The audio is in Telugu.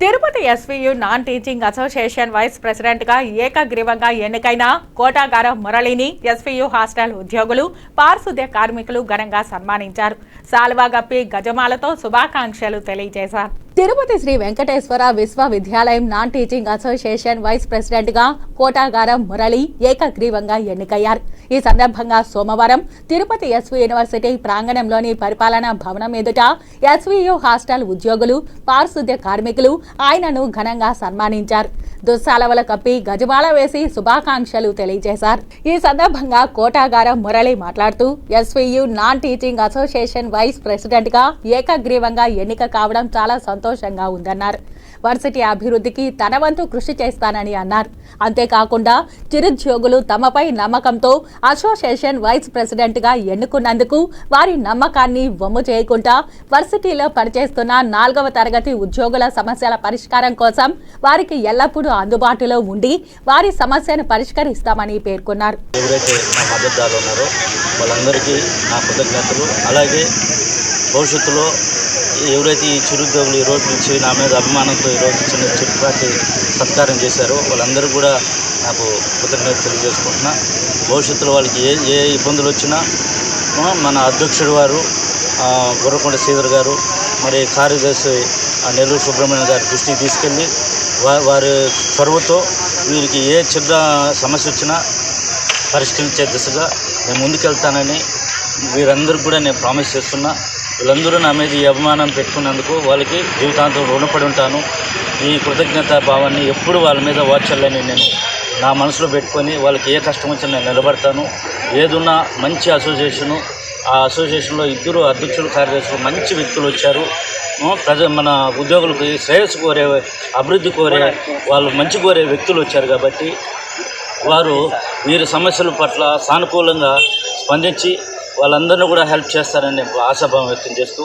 Tirupati SVU non teaching association vice ప్రెసిడెంట్గా ఏకగ్రీవంగా ఎన్నికైన కోటాగార మురళిని ఎస్వియు హాస్టల్ ఉద్యోగులు పారిశుద్ధ్య కార్మికులు ఘనంగా సన్మానించారు. సాల్వా గప్పి గజమాలతో శుభాకాంక్షలు తెలియజేశారు. తిరుపతి శ్రీ వెంకటేశ్వర విశ్వవిద్యాలయం నాన్ టీచింగ్ అసోసియేషన్ వైస్ ప్రెసిడెంట్గా కోటాగారం మురళి ఏకగ్రీవంగా ఎన్నికయ్యారు. ఈ సందర్భంగా సోమవారం తిరుపతి ఎస్వి యూనివర్సిటీ ప్రాంగణంలోని పరిపాలనా భవనం ఎదుట ఎస్వీయు హాస్టల్ ఉద్యోగులు పారిశుద్ధ్య కార్మికులు ఆయన ఆయనను ఘనంగా సన్మానించారు. దుస్సాలవల కప్పి గజమాల వేసి శుభాకాంక్షలు తెలియజేశారు. ఈ సందర్భంగా కోటాగారం మురళి మాట్లాడుతూ SVU non teaching association vice ప్రెసిడెంట్గా ఏకగ్రీవంగా ఎన్నిక కావడం చాలా సంతోషంగా ఉందన్నారు. వర్సిటీ అభివృద్ధికి తన వంతు కృషి చేస్తానని అన్నారు. అంతేకాకుండా చిరుద్యోగులు తమపై నమ్మకంతో అసోసియేషన్ వైస్ ప్రెసిడెంట్గా ఎన్నుకున్నందుకు వారి నమ్మకాన్ని వమ్ము చేయకుండా వర్సిటీలో పనిచేస్తున్న నాలుగవ తరగతి ఉద్యోగుల సమస్యల పరిష్కారం కోసం వారికి ఎల్లప్పుడూ అందుబాటులో ఉండి వారి సమస్యను పరిష్కరిస్తామని పేర్కొన్నారు. ఎవరైతే మా మద్దతుదారులు ఉన్నారో వాళ్ళందరికీ నా కృతజ్ఞతలు. అలాగే భవిష్యత్తులో ఎవరైతే ఈ చిరుద్యోగులు ఈ రోజు నుంచి నా మీద అభిమానంతో ఈరోజు చిన్న చిరుపాటి సత్కారం చేశారో వాళ్ళందరూ కూడా నాకు కృతజ్ఞత తెలియజేసుకుంటున్నా. భవిష్యత్తులో వాళ్ళకి ఏ ఏ ఇబ్బందులు వచ్చినా మన అధ్యక్షుడు వారు గుర్రకొండ శ్రీధర్ గారు మరి కార్యదర్శి ఆ, నెల్లూరు సుబ్రహ్మణ్యం గారి దృష్టికి తీసుకెళ్ళి వారి చొరవతో వీరికి ఏ చిన్న సమస్య వచ్చినా పరిష్కరించే దిశగా నేను ముందుకెళ్తానని వీరందరికీ కూడా నేను ప్రామిస్ చేస్తున్నా. వీళ్ళందరూ నా మీద ఈ అభిమానం పెట్టుకున్నందుకు వాళ్ళకి జీవితాంతం రుణపడి ఉంటాను. ఈ కృతజ్ఞత భావాన్ని ఎప్పుడు వాళ్ళ మీద వాచల్లని నేను నా మనసులో పెట్టుకొని వాళ్ళకి ఏ కష్టం వచ్చినా నేను నిలబడతాను. ఏదున్నా మంచి అసోసియేషను ఆ అసోసియేషన్లో ఇద్దరు అధ్యక్షులు కార్యదర్శులు మంచి వ్యక్తులు వచ్చారు. ప్రజలు ప్రజ మన ఉద్యోగులకి శ్రేయస్సు కోరే అభివృద్ధి కోరే వాళ్ళు మంచి కోరే వ్యక్తులు వచ్చారు కాబట్టి వారు వీరి సమస్యల పట్ల సానుకూలంగా స్పందించి వాళ్ళందరినీ కూడా హెల్ప్ చేస్తారని ఆశాభావం వ్యక్తం చేస్తూ